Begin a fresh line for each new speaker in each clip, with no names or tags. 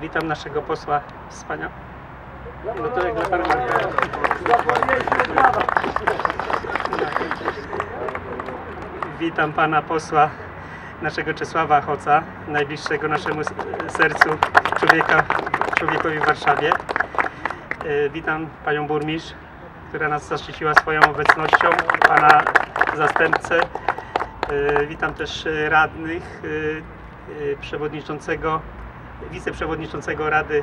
Witam naszego posła wspaniałego. No to jak. Witam pana posła, naszego Czesława Hoca, najbliższego naszemu sercu człowieka, człowiekowi w Warszawie. E, Witam panią burmistrz, która nas zaszczyciła swoją obecnością, pana zastępcę. E, Witam też radnych, e, przewodniczącego, wiceprzewodniczącego Rady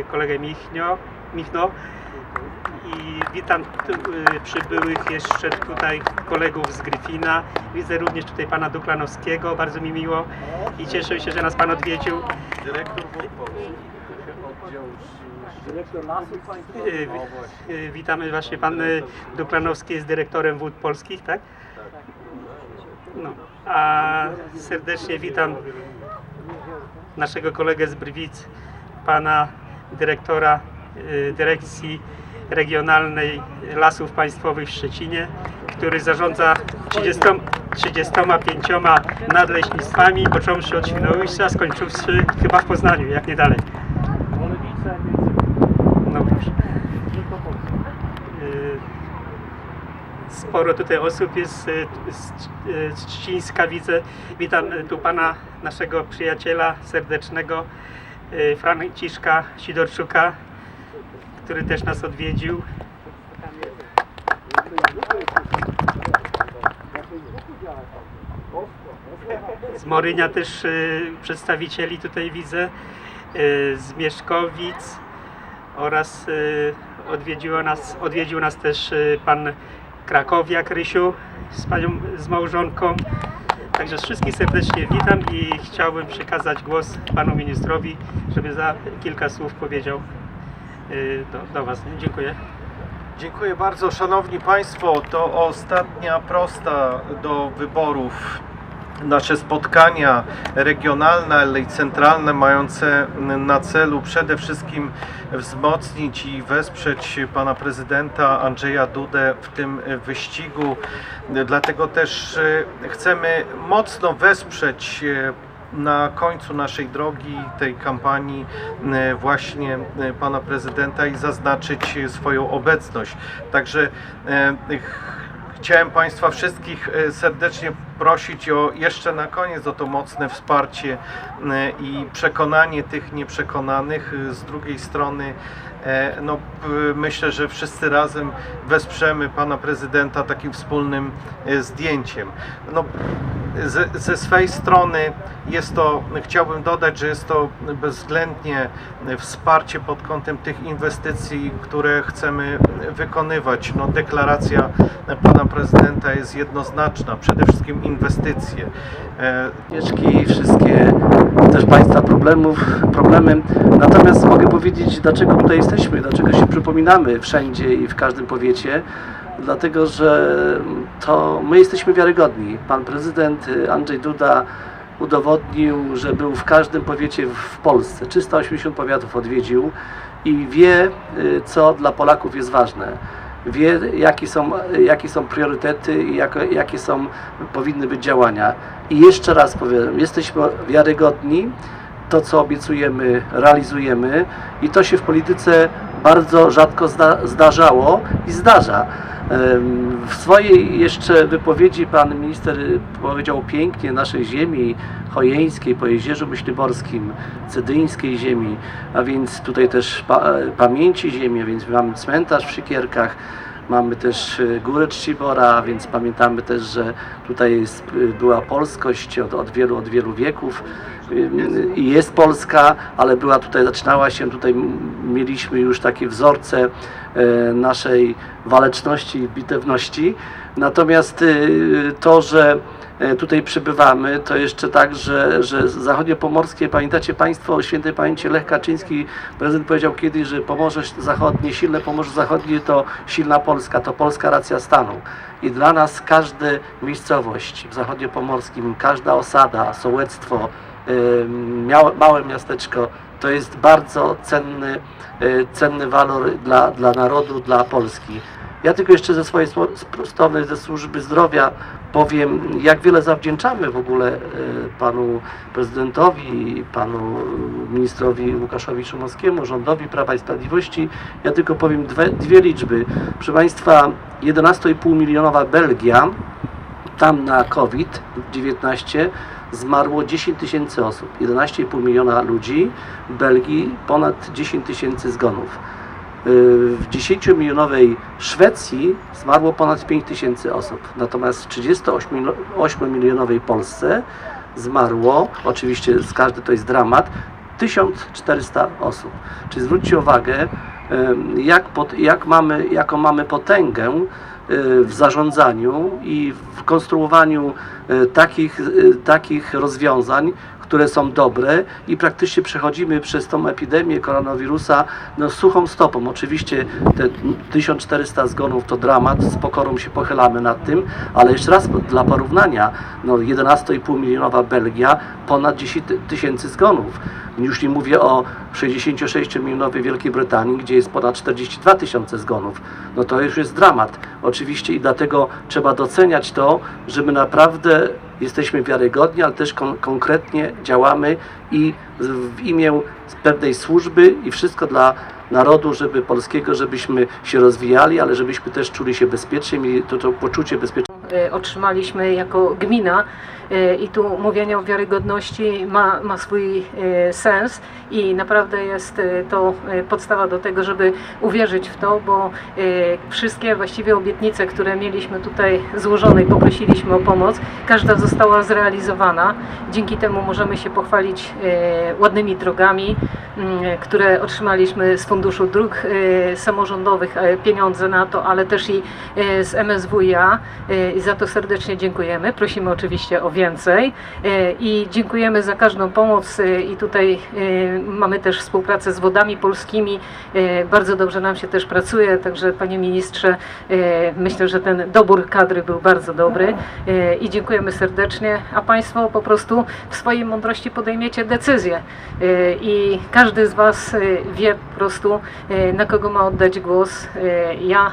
e, kolegę Michnio, Michno i witam tu, y, przybyłych jeszcze tutaj kolegów z Gryfina. Widzę również tutaj pana Duklanowskiego, bardzo mi miło i cieszę się, że nas pan odwiedził.
Dyrektor Wód Polskich. Oddział
Dyrektor lasów
Y, y, Witamy właśnie pan y, Duklanowski jest dyrektorem Wód Polskich, tak? No, a serdecznie witam naszego kolegę z Brwic, pana dyrektora y, Dyrekcji Regionalnej Lasów Państwowych w Szczecinie, który zarządza 30, 35 nadleśnictwami, począwszy od Świnoujścia, skończywszy chyba w Poznaniu, jak nie dalej. Sporo tutaj osób jest y, z z Trzcińska, widzę. Witam y, tu pana, naszego przyjaciela serdecznego, y, Franciszka Sidorczuka, który też nas odwiedził. Z Morynia też przedstawicieli tutaj widzę, z Mieszkowic oraz odwiedziło nas, odwiedził nas też pan Krakowiak Rysiu z panią, z małżonką. Także wszystkich serdecznie witam i chciałbym przekazać głos panu ministrowi, żeby za kilka słów powiedział y, do, do was. Dziękuję.
Dziękuję bardzo, Szanowni Państwo. To ostatnia prosta do wyborów. Nasze spotkania regionalne, ale i centralne, mające na celu przede wszystkim wzmocnić i wesprzeć pana prezydenta Andrzeja Dudę w tym wyścigu. Dlatego też e, chcemy mocno wesprzeć e, na końcu naszej drogi, tej kampanii e, właśnie pana prezydenta i zaznaczyć swoją obecność. Także ch- chciałem Państwa wszystkich serdecznie prosić o jeszcze na koniec o to mocne wsparcie e, i przekonanie tych nieprzekonanych. E, Z drugiej strony e, no, myślę, że wszyscy razem wesprzemy pana prezydenta takim wspólnym zdjęciem. No, ze, ze swej strony jest to, chciałbym dodać, że jest to bezwzględnie wsparcie pod kątem tych inwestycji, które chcemy wykonywać. No, deklaracja pana prezydenta jest jednoznaczna, przede wszystkim inwestycje. E,
ucieczki, wszystkie też Państwa problemów, problemy. Natomiast mogę powiedzieć, dlaczego tutaj jesteśmy, dlaczego się przypominamy wszędzie i w każdym powiecie. Dlatego, że to my jesteśmy wiarygodni. Pan prezydent y, Andrzej Duda udowodnił, że był w każdym powiecie w Polsce. 380 powiatów odwiedził i wie, y, co dla Polaków jest ważne wie, jakie są, jakie są priorytety i jak, jakie są, powinny być działania. I jeszcze raz powiem, jesteśmy wiarygodni, to co obiecujemy, realizujemy i to się w polityce bardzo rzadko zda, zdarzało i zdarza. W swojej jeszcze wypowiedzi pan minister powiedział pięknie naszej ziemi chojeńskiej, po Jezierzu Myśliborskim, cedyńskiej ziemi, a więc tutaj też pa, pamięci ziemi, a więc mamy cmentarz w Szykierkach, mamy też e, Górę Czcibora, więc pamiętamy też, że tutaj jest, e, była polskość od, od wielu, od wielu wieków Ym, i jest Polska, ale była tutaj, zaczynała się, tutaj mieliśmy już takie wzorce e, naszej waleczności i bitewności. Natomiast to, że e, tutaj przybywamy, to jeszcze tak, że, że zachodniopomorskie, pamiętacie Państwo o świętej pamięci Lech Kaczyński, prezydent powiedział kiedyś, że Pomorze Zachodnie, silne Pomorze Zachodnie to silna Polska, to polska racja stanu. I dla nas każda miejscowość w zachodniopomorskim, każda osada, sołectwo, małe miasteczko, to jest bardzo cenny, y, cenny walor dla, dla narodu, dla Polski. Ja tylko jeszcze ze swojej strony, ze służby zdrowia powiem, jak wiele zawdzięczamy w ogóle e, panu prezydentowi, panu ministrowi Łukaszowi Szumowskiemu, rządowi Prawa i Sprawiedliwości. Ja tylko powiem dwie, dwie liczby. Proszę Państwa, 11,5 milionowa Belgia, tam na COVID-19 zmarło 10 tysięcy osób. 11,5 miliona ludzi, w Belgii ponad 10 tysięcy zgonów. W 10-milionowej Szwecji zmarło ponad 5 tysięcy osób. Natomiast w 38-milionowej Polsce zmarło, oczywiście z każdy to jest dramat, 1400 osób. Czyli zwróćcie uwagę, jak, pod, jak mamy, jaką mamy potęgę y, w zarządzaniu i w konstruowaniu y, takich, y, takich rozwiązań, które są dobre i praktycznie przechodzimy przez tą epidemię koronawirusa no, suchą stopą. Oczywiście te 1400 zgonów to dramat, z pokorą się pochylamy nad tym, ale jeszcze raz dla porównania, no 11,5 milionowa Belgia, ponad 10 tysięcy zgonów. Już nie mówię o 66-milionowej Wielkiej Brytanii, gdzie jest ponad 42 tysiące zgonów. No to już jest dramat. Oczywiście i dlatego trzeba doceniać to, że my naprawdę jesteśmy wiarygodni, ale też kon- konkretnie działamy i w imię pewnej służby i wszystko dla narodu, żeby polskiego, żebyśmy się rozwijali, ale żebyśmy też czuli się bezpiecznie, mieli to, to poczucie bezpieczeństwa.
e, otrzymaliśmy jako gmina i tu mówienie o wiarygodności ma, ma swój e, sens i naprawdę jest e, to e, podstawa do tego, żeby uwierzyć w to, bo e, wszystkie właściwie obietnice, które mieliśmy tutaj złożone i poprosiliśmy o pomoc, każda została zrealizowana. Dzięki temu możemy się pochwalić e, ładnymi drogami, które otrzymaliśmy z Funduszu Dróg e, Samorządowych e, pieniądze na to, ale też i e, z MSWiA e, i za to serdecznie dziękujemy. Prosimy oczywiście o więcej e, i dziękujemy za każdą pomoc e, i tutaj e, mamy też współpracę z wodami polskimi. Bardzo dobrze nam się też pracuje, także panie ministrze, myślę, że ten dobór kadry był bardzo dobry i dziękujemy serdecznie, a państwo po prostu w swojej mądrości podejmiecie decyzję i każdy z was wie po prostu na kogo ma oddać głos. Ja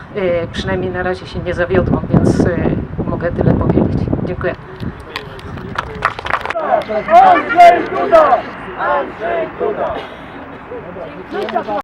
przynajmniej na razie się nie zawiodłam, więc mogę tyle powiedzieć. Dziękuję.
Andrzej Duda! Andrzej Duda!